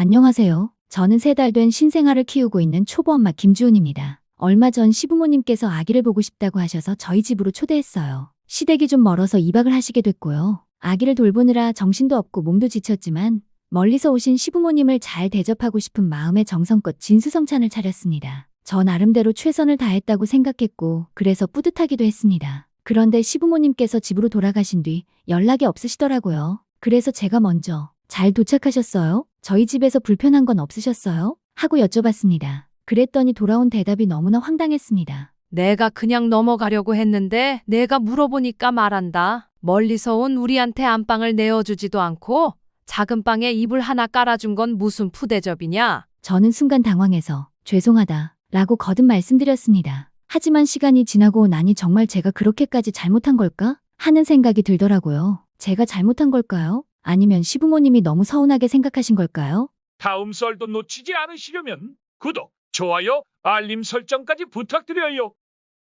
안녕하세요. 저는 세 달 된 신생아를 키우고 있는 초보 엄마 김주은입니다. 얼마 전 시부모님께서 아기를 보고 싶다고 하셔서 저희 집으로 초대했어요. 시댁이 좀 멀어서 2박을 하시게 됐고요. 아기를 돌보느라 정신도 없고 몸도 지쳤지만 멀리서 오신 시부모님을 잘 대접하고 싶은 마음에 정성껏 진수성찬을 차렸습니다. 저 나름대로 최선을 다했다고 생각했고 그래서 뿌듯하기도 했습니다. 그런데 시부모님께서 집으로 돌아가신 뒤 연락이 없으시더라고요. 그래서 제가 먼저 잘 도착하셨어요? 저희 집에서 불편한 건 없으셨어요? 하고 여쭤봤습니다. 그랬더니 돌아온 대답이 너무나 황당했습니다. 내가 그냥 넘어가려고 했는데 내가 물어보니까 말한다. 멀리서 온 우리한테 안방을 내어주지도 않고 작은 방에 이불 하나 깔아준 건 무슨 푸대접이냐? 저는 순간 당황해서 죄송하다 라고 거듭 말씀드렸습니다. 하지만 시간이 지나고 나니 정말 제가 그렇게까지 잘못한 걸까? 하는 생각이 들더라고요. 제가 잘못한 걸까요? 아니면 시부모님이 너무 서운하게 생각하신 걸까요? 다음 썰도 놓치지 않으시려면 구독, 좋아요, 알림 설정까지 부탁드려요.